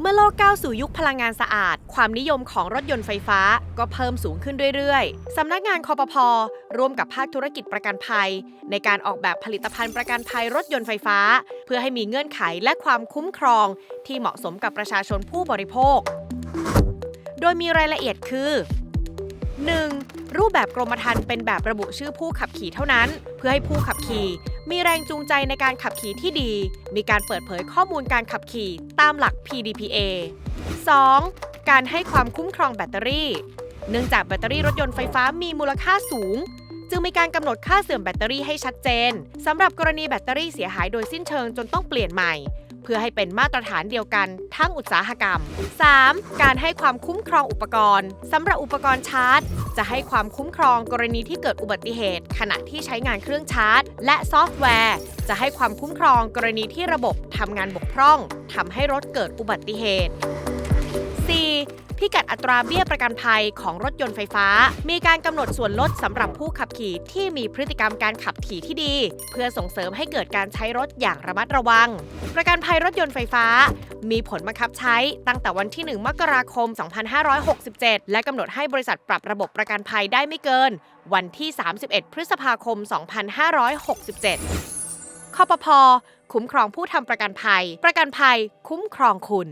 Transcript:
เมื่อโลกก้าวสู่ยุคพลังงานสะอาด ความนิยมของรถยนต์ไฟฟ้าก็เพิ่มสูงขึ้นเรื่อยๆ สำนักงานคอปพอร่วมกับภาคธุรกิจประกันภัย ในการออกแบบผลิตภัณฑ์ประกันภัยรถยนต์ไฟฟ้า เพื่อให้มีเงื่อนไขและความคุ้มครอง ที่เหมาะสมกับประชาชนผู้บริโภค โดยมีรายละเอียดคือ 1. รูปแบบกรมธรรม์เป็นแบบระบุชื่อผู้ขับขี่เท่านั้น เพื่อให้ผู้ขับขี่ มีแรงจูงใจในการขับขี่ที่ดี มีการเปิดเผยข้อมูลการขับขี่ตามหลัก PDPA 2. การให้ความคุ้มครองแบตเตอรี่ เนื่องจากแบตเตอรี่รถยนต์ไฟฟ้ามีมูลค่าสูง จึงมีการกำหนดค่าเสื่อมแบตเตอรี่ให้ชัดเจนสำหรับกรณีแบตเตอรี่เสียหายโดยสิ้นเชิงจนต้องเปลี่ยนใหม่ เพื่อให้เป็นมาตรฐานเดียวกันทั้งอุตสาหกรรม 3. การให้ความคุ้มครองอุปกรณ์สำหรับอุปกรณ์ชาร์จ จะให้ความคุ้มครองกรณีที่เกิดอุบัติเหตุ ขณะที่ใช้งานเครื่องชาร์จ และซอฟต์แวร์ จะให้ความคุ้มครองกรณีที่ระบบทำงานบกพร่องทำให้รถเกิดอุบัติเหตุ พิกัดอัตราเบี้ยประกันภัยของรถยนต์ไฟฟ้า มีการกำหนดส่วนลดสำหรับผู้ขับขี่ที่มีพฤติกรรมการขับขี่ที่ดี เพื่อส่งเสริมให้เกิดการใช้รถอย่างระมัดระวัง ประกันภัยรถยนต์ไฟฟ้า มีผลบังคับใช้ตั้งแต่วันที่ 1 มกราคม 2567 และกำหนดให้บริษัทปรับระบบประกันภัยได้ไม่เกิน วันที่ 31 พฤษภาคม 2567คอปพคุ้มครองผู้ทำประกันภัย ประกันภัย คุ้มครองคุณ